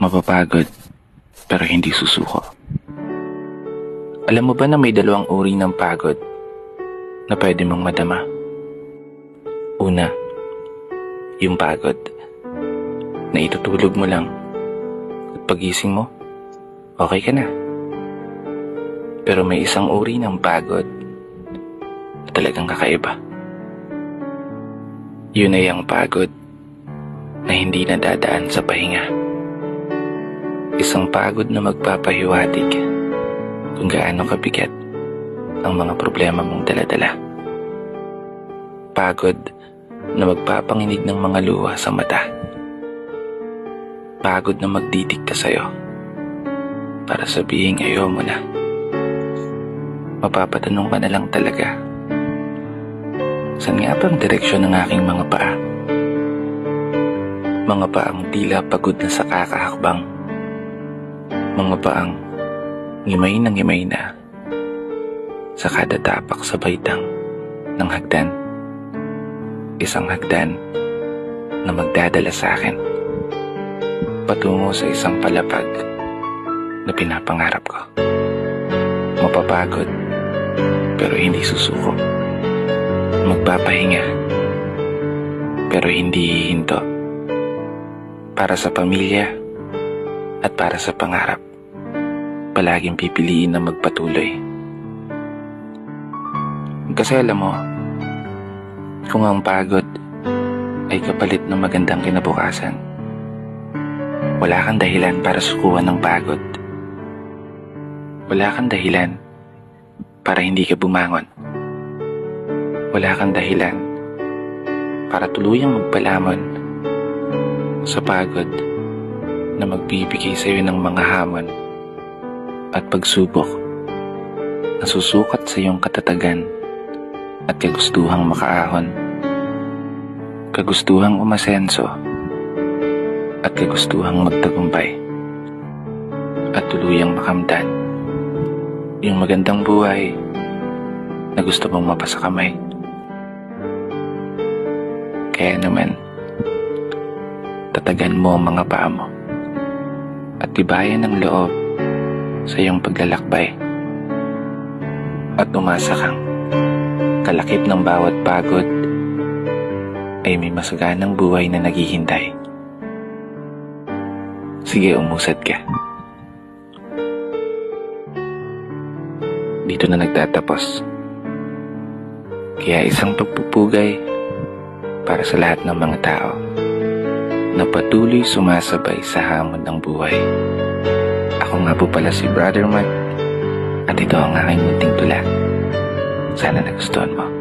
Mapapagod, pero hindi susuko. Alam mo ba na may dalawang uri ng pagod na pwede mong madama? Una, yung pagod na itutulog mo lang at pagising mo, okay ka na. Pero may isang uri ng pagod na talagang kakaiba. Yun ay ang pagod na hindi nadadaan sa pahinga. Isang pagod na magpapahiwatig kung gaano kabigat ang mga problema mong daladala. Pagod na magpapanginig ng mga luha sa mata. Pagod na magdidikta sa'yo para sabihin ayaw mo na. Mapapatanong ka na lang talaga. Saan nga ba ang direksyon ng aking mga paa? Mga paang tila pagod na sa kakahakbang. Mga paang ngimay na ngimay na sa kada tapak sa baitang ng hagdan. Isang hagdan na magdadala sa akin patungo sa isang palapag na pinapangarap ko. Mapapagod pero hindi susuko. Magpapahinga pero hindi hihinto. Para sa pamilya at para sa pangarap palaging pipiliin na magpatuloy. Kasi alam mo, kung ang pagod ay kapalit ng magandang kinabukasan, wala kang dahilan para sukuan ng pagod. Wala kang dahilan para hindi ka bumangon. Wala kang dahilan para tuluyang magpalamon sa pagod na magbibigay sa iyo ng mga hamon at pagsubok na susukat sa iyong katatagan at kagustuhang makaahon, kagustuhang umasenso, at kagustuhang magtagumpay, at tuluyang makamdan yung magandang buhay na gusto mong mapasa kamay. Kaya naman, tatagan mo ang mga paa mo at tibayan ng loob sa iyong paglalakbay at umasa kang kalakip ng bawat pagod ay may masaganang buhay na naghihintay. Sige, umusad ka. Dito na nagtatapos. Kaya isang pagpupugay para sa lahat ng mga tao na patuloy sumasabay sa hamon ng buhay. Ako nga po pala si Brother Matt at ito ang aking munting tula. Sana nagustuhan mo.